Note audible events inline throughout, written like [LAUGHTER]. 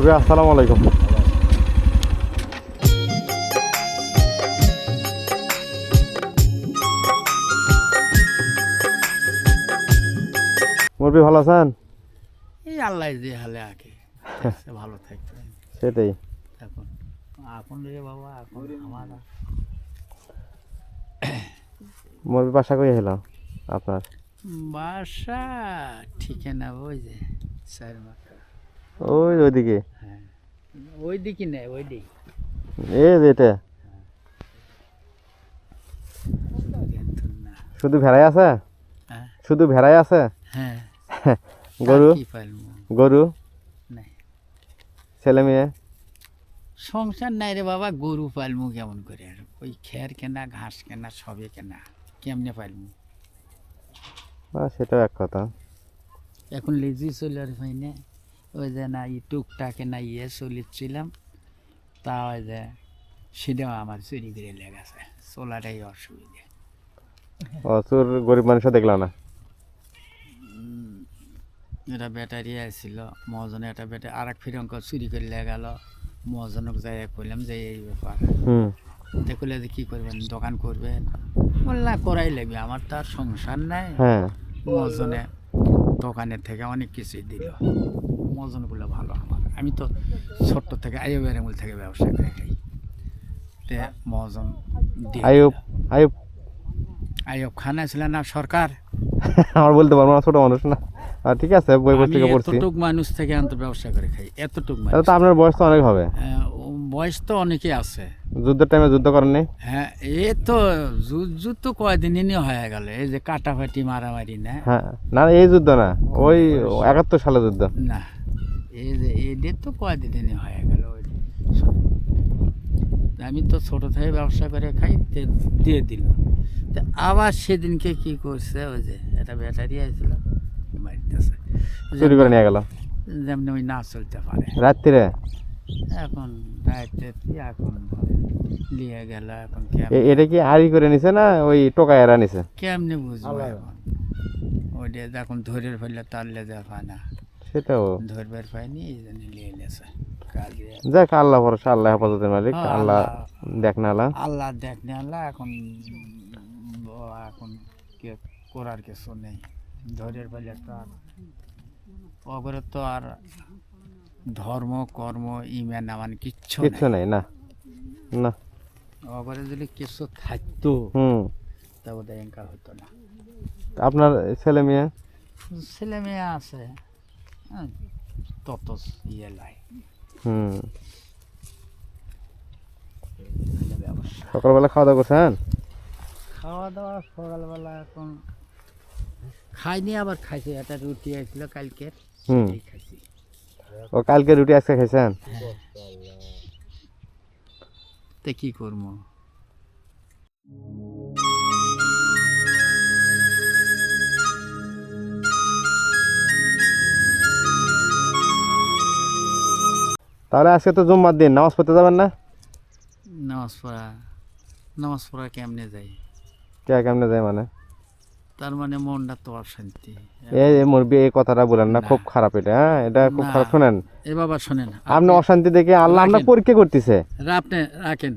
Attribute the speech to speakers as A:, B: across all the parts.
A: মুরব্বী আসসালামু আলাইকুম। মুরব্বী ভালো আছেন?
B: এই আল্লাহ যে হালে আগে সে ভালো থাকবে।
A: সেটাই।
B: এখন এখন রে বাবা এখন আমার
A: মুরব্বী বাসা করে এলাম আপনার?
B: বাসা ঠিকানা ওই যে মাথা
A: ওই ওইদিকে।
B: হ্যাঁ। ওই দিকে নেই ওই দিক
A: এ যেটা
B: না
A: শুধু ভেড়াই আছে?
B: হ্যাঁ।
A: শুধু ভেড়াই আছে?
B: হ্যাঁ। [LAUGHS]
A: গরু? গরু?
B: নাই।
A: ছেলে মেয়ে?
B: সংসার নাই রে বাবা গরু পালমু কেমন করে? আর ওই খের কেনা ঘাস কেনা সবে কেনা কেমনে পালমু
A: সেটাও এক কথা।
B: এখন লেজি চলে আর হয় না। ওই যে না ই টুকটাকে না ইয়ে চলিচ্ছিলাম। তা ওই যে সেটাও আমার চুরি করে লেগেছে চলাটাই অসুবিধা।
A: তোর গরিব মানুষও দেখলাম না?
B: এটা ব্যাটারি আসছিল মহাজনে একটা ব্যাটারি আর এক ফিরঙ্ক চুরি করে লেগাল মহাজনক যাই কইলাম যে এই ব্যাপার। দেখলে যে কি করবেন দোকান করবেন? বললাম করাই লাগবে আমার তো আর সংসার নাই।
A: হ্যাঁ।
B: মহাজনে দোকানের থেকে অনেক কিছুই দিল। মহাজনগুলো ভালো আমার। আমি তো ছোট্ট থেকে আইব এরামুল থেকে ব্যবসা করে খাই। তে মহাজন দিয়ে
A: আয়ুব আয়ুব
B: খান ছিল না সরকার।
A: আমার বলতে পারব না ছোট মানুষ না। আর ঠিক আছে বই
B: আমি
A: পত্রিকা পড়ছি।
B: এতটুক মানুষ থেকে আন্ত ব্যবসা করে খাই এতটুক মানুষ
A: তো আপনার বয়স তো অনেক হবে।
B: বয়স তো অনেকে আছে।
A: যুদ্ধের টাইমে যুদ্ধ করেননি?
B: হ্যাঁ এ তো যুদ্ধ তো কয়দিনই হয়ে গেল এই যে কাটাফাটি মারামারি না?
A: হ্যাঁ না এই যুদ্ধ না ওই একাত্তর সালে যুদ্ধ।
B: না। এই যে এদের তো কয়দিনই হয়ে গেল ওই আমি তো ছোট থেকে ব্যবসা করে খাই দিয়ে দিল। তা আবার সেদিনকে কি করছে ওই যে একটা ব্যাটারি আসছিল মারতেছে।
A: চুরি করে নিয়ে গেল?
B: যেমনি ওই না চলতে পারে।
A: রাত্রিরে?
B: এখন রাইতে কি এখন নিয়ে গেল এখন
A: এটা কি আড়ি করে নিছে না ওই টোকা এরা নিছে?
B: কেমনে বুঝব এখন? ওইটা যখন ধরে ফেললে তারলে যা পায় না।
A: সেটাও।
B: ধরবার পায়নি এই জন্য নিয়ে গেছে
A: যাক আল্লাহ ভরসা আল্লাহ হেফাজতের মালিক
B: হ্যাঁ,
A: আল্লাহ। দেখ না আল্লাহ।
B: আল্লাহ দেখনে আল্লাহ এখন এখন করার কিছু নেই। ধরের ফেলে তো আর অগরে তো আর ধর্ম কর্ম ইমান আমান কিচ্ছু
A: কিচ্ছু
B: নেই
A: না। না।
B: অগরে যদি কিছু থাকতো
A: হুম।
B: তা এঙ্কা হতো না।
A: আপনার ছেলে মেয়ে?
B: ছেলে মেয়ে আছে। তত ইয়ে লাই
A: হুম। সকালবেলা খাওয়া দাওয়া করছেন?
B: খাওয়া দাওয়া সকালবেলা এখন খাইনি আবার খাইছি। একটা রুটি আসছিল কালকে
A: হুম।
B: খাইছি।
A: ও কালকে রুটি আজকে খাইছেন?
B: তে কি করব?
A: তাহলে আজকে তো জুম্মার দিন নামাজ পড়তে যাবেন না?
B: নামাজ পড়া নামাজ পড়া কেমনে যাই
A: কে কেমনে যায় মানে?
B: তার মানে মনটা তো অশান্তি।
A: এই এই মুরবি এই কথাটা বলেন না খুব খারাপ এটা হ্যাঁ? এটা খুব খারাপ শোনেন।
B: এ বাবা শোনেন
A: আপনি অশান্তি দেখে আল্লাহ আপনার পরীক্ষা করতেছে।
B: আপনি রাখেন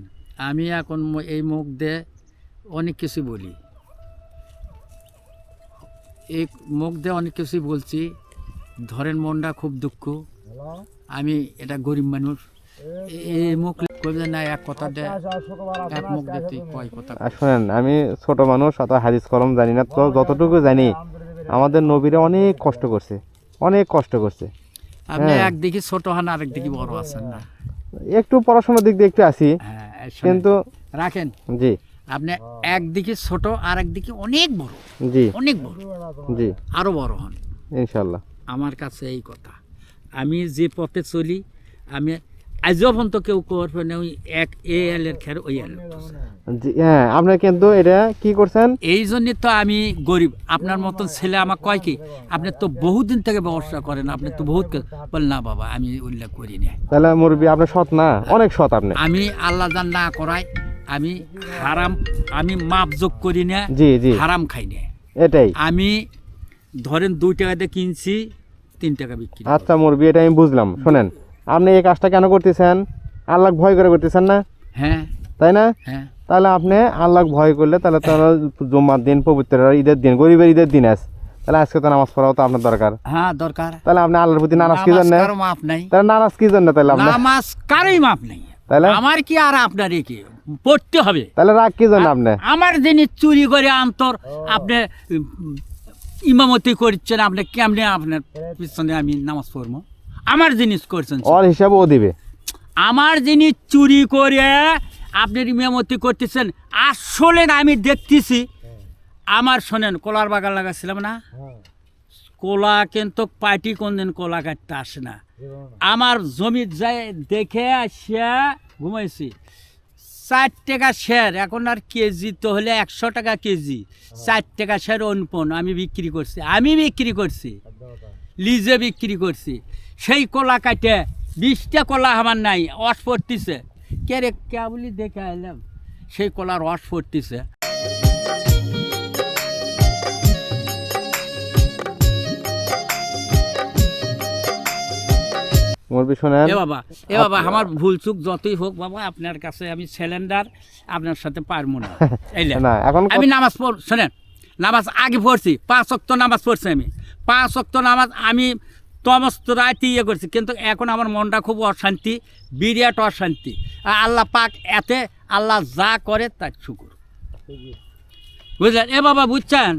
B: আমি এখন এই মুখ দিয়ে অনেক কিছু বলি। এই মুখ দিয়ে অনেক কিছু বলছি ধরেন মনটা খুব দুঃখ। আমি এটা গরিব মানুষ। এই মুখ করবে না এক কথা দে এক মুখ দিয়ে কয় কথা
A: শোনেন আমি ছোট মানুষ অত হাদিস কলম জানি না তো যতটুকু জানি আমাদের নবীরা অনেক কষ্ট করছে অনেক কষ্ট করছে।
B: আপনি
A: হ্যাঁ।
B: একদিকে ছোট হন আরেকদিকে বড় আছেন না।
A: একটু পড়াশোনার দিক দিয়ে একটু আসি
B: হ্যাঁ।
A: কিন্তু
B: রাখেন।
A: জি।
B: আপনি একদিকে ছোট আর একদিকে অনেক বড়।
A: জি।
B: অনেক বড়।
A: জি।
B: আরও বড় হন।
A: ইনশাল্লাহ।
B: আমার কাছে এই কথা। আমি যে পথে চলি আমি আজও পর্যন্ত কেউ ওই এক এ এলের খের ওই এল
A: হ্যাঁ আপনি কিন্তু এটা কি করছেন?
B: এই জন্যে তো আমি গরিব। আপনার মতন ছেলে আমার কয় কি আপনি তো বহুদিন থেকে ব্যবসা করেন আপনি তো বহুত বল না বাবা আমি উল্লেখ করি না
A: তাহলে মুরবি আপনি সৎ না? অনেক সৎ আপনি।
B: আমি আল্লাহ জান না করাই আমি হারাম আমি মাপ যোগ করি না
A: জি জি।
B: হারাম খাই না।
A: এটাই।
B: আমি ধরেন দুই টাকা দিয়ে কিনছি তিন টাকা বিক্রি
A: আচ্ছা মুরবি এটা আমি বুঝলাম। শোনেন আপনি এই কাজটা কেন করতেছেন? আল্লাহ ভয় করে করতেছেন না?
B: হ্যাঁ।
A: তাই না?
B: হ্যাঁ।
A: তাহলে আপনি আল্লাহ ভয় করলে তাহলে তো জুম্মার দিন পবিত্র ঈদের দিন গরিবের ঈদের দিন আছে। তাহলে আজকে তো নামাজ পড়াও তো আপনার দরকার।
B: হ্যাঁ দরকার।
A: তাহলে আপনি আল্লাহর প্রতি নারাজ কি জন্য?
B: মাপ নাই।
A: তাহলে নারাজ কি জন্য তাহলে আপনি?
B: নামাজ কারোই মাপ নেই।
A: তাহলে?
B: আমার কি আর আপনার কি? পড়তে হবে।
A: তাহলে রাগ কি জন্য আপনি?
B: আমার জিনিস চুরি করে আন্তর আপনি ইমামতি করছেন আপনি কেমনে আপনার পিছনে আমি নামাজ পড়ব? আমার জিনিস করছেন
A: ওর হিসাবে ও দিবে।
B: আমার জিনিস চুরি করে আপনার ইমামতি করতেছেন আসলে আমি দেখতেছি। আমার শোনেন কলার বাগান লাগাচ্ছিলাম না? কোলা কিন্তু পার্টি কোনদিন কোলা কাটতে আসে না। আমার জমি যাই দেখে আসিয়া ঘুমাইছি। চার টাকা শের এখন আর কেজি তো হলে একশো টাকা কেজি। চার টাকা শের অনুপন আমি বিক্রি করছি। আমি বিক্রি করছি। লিজে বিক্রি করছি। সেই কলা কাটে বিশটা কলা আমার নাই অস পড়তিছে। কে রে কে বলি দেখে এলাম সেই কলার রস পড়তিছে।
A: মুরবি শোনেন
B: এ বাবা এ বাবা আমার ভুল চুক যতই হোক বাবা আপনার কাছে আমি সিলিন্ডার আপনার সাথে পারব না। [LAUGHS] এইলে।
A: না এখন
B: আমি নামাজ পড় শোনেন নামাজ আগে পড়ছি পাঁচ অক্ত নামাজ পড়ছি আমি। পাঁচ অক্ত নামাজ আমি তমস্ত রাতে ইয়ে করছি কিন্তু এখন আমার মনটা খুব অশান্তি বিরাট অশান্তি। আর আল্লাহ পাক এতে আল্লাহ যা করে তার শুকুর। বুঝলেন? এ বাবা বুঝছেন?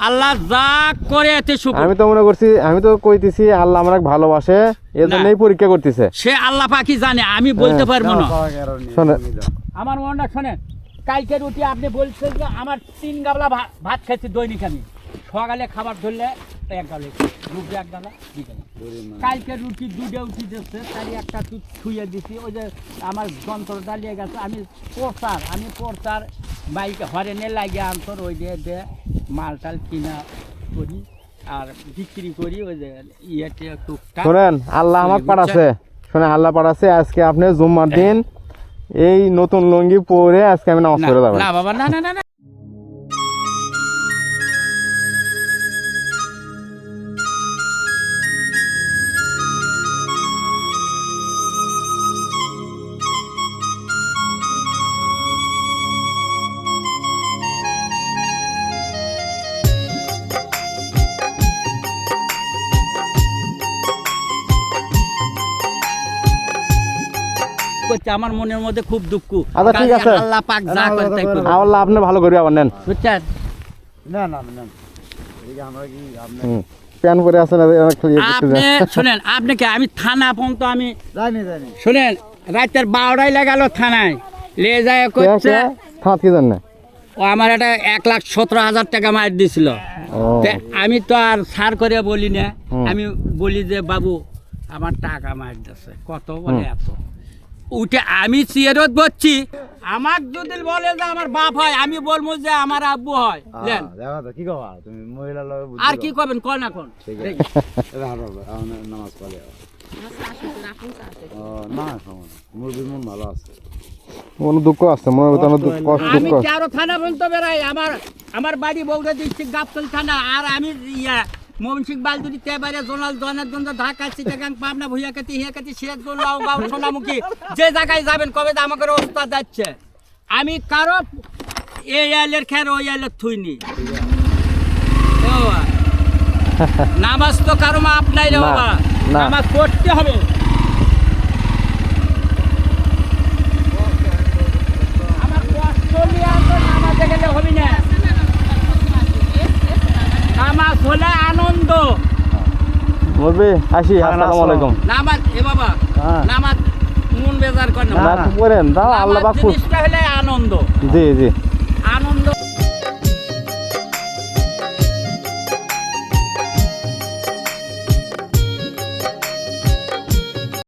B: আল্লাহ যা করে এতে শুকুর
A: আমি তো মনে করছি আমি তো কইতেছি আল্লাহ আমাকে ভালোবাসে এই
B: না।
A: জন্যই পরীক্ষা করতেছে।
B: সে আল্লাহ পাকি জানে আমি বলতে
A: হ্যাঁ।
B: পারব না।
A: শোনেন।
B: আমার মনটা শোনেন কালকে রুটি আপনি বলছেন যে আমার তিন গাবলা ভাত খাচ্ছি দৈনিক আমি। সকালে খাবার ধরলে এক গালে রুটি এক গালা কালকে রুটি দুটো উঠি দিচ্ছে তারই একটা ছুঁয়ে দিছি ওই যে আমার যন্ত্র ডালিয়ে গেছে আমি প্রচার আমি প্রচার বাইক হরেনে লাগিয়ে আনতো ওই দিয়ে দে মাল টাল কিনা করি আর বিক্রি করি ওই যে ইয়েতে টুকটাক।
A: শোনেন আল্লাহ
B: আমার?
A: পাঠাছে শোনেন আল্লাহ পাঠাছে আজকে আপনি জুম্মার দিন এই নতুন লুঙ্গি পরে আজকে আমি নামাজ পড়ে যাবেন।
B: না বাবা না না না। আমার মনের মধ্যে খুব দুঃখ।
A: আচ্ছা, ঠিক আছে।
B: আল্লাহ পাক যা করে তাই করবে।
A: আল্লাহ আপনি ভালো করবে আবার নেন।
B: বুঝছেন?
C: না না না এই যে আমরা কি আপনি
A: প্যান আছেন। [LAUGHS]
B: আমি থানা পর্যন্ত আমি
C: জানি জানি
B: শুনেন রাতের বারোটায় লাগালো থানায়। লে যায় করছে
A: কে কি জন্য
B: ও আমার একটা এক লাখ সতেরো হাজার টাকা মার দিছিল। আমি তো আর সার করে বলি না। আমি বলি যে বাবু আমার টাকা মার দিচ্ছে কত বলে এত? উঠে আমি চেয়ারত বসছি। আমার যদি বলে যে আমার বাপ হয় আমি বলব যে আমার আব্বু হয়।
C: কি কবা? তুমি মহিলা
B: আর কি করবেন কন এখন
C: ঠিক আছে। এবার হাঁটো আমরা নামাজ পড়ে না মুরগির মন ভালো আছে।
A: কোনো দুঃখ আছে মনের ভিতরে দুঃখ কষ্ট
B: আমি
A: দুঃখ
B: তেরো থানা পর্যন্ত বেড়াই? আমার আমার বাড়ি বগুড়া ডিস্ট্রিক্ট গাবতল থানা আর আমি ইয়া মমসিং বালদুরি তেবারে জোনাল জনারগঞ্জ ঢাকা চিটাগাং পাবনা ভুইয়াকাতি হিয়াকাতি সিরাজগঞ্জ লাউগাঁও সোনামুখী যে জায়গায় যাবেন কবে আমাকে অবস্থা যাচ্ছে আমি কারও এই আইলের খের ওই আইলের থুইনি। নামাজ তো কারও মাপ নাই রে বাবা। নামাজ পড়তে হবে। আমার কষ্ট নিয়ে নামাজে গেলে হবে না। নামাজ হলে আনন্দ।
A: বলবে আসি আসসালামু আলাইকুম।
B: নামাজ এ বাবা
C: হ্যাঁ।
B: নামাজ মন বেজার করে না।
A: না করেন দাও আল্লাহ পাক খুশ-
B: জিনিসটা হলে আনন্দ।
A: জি জি।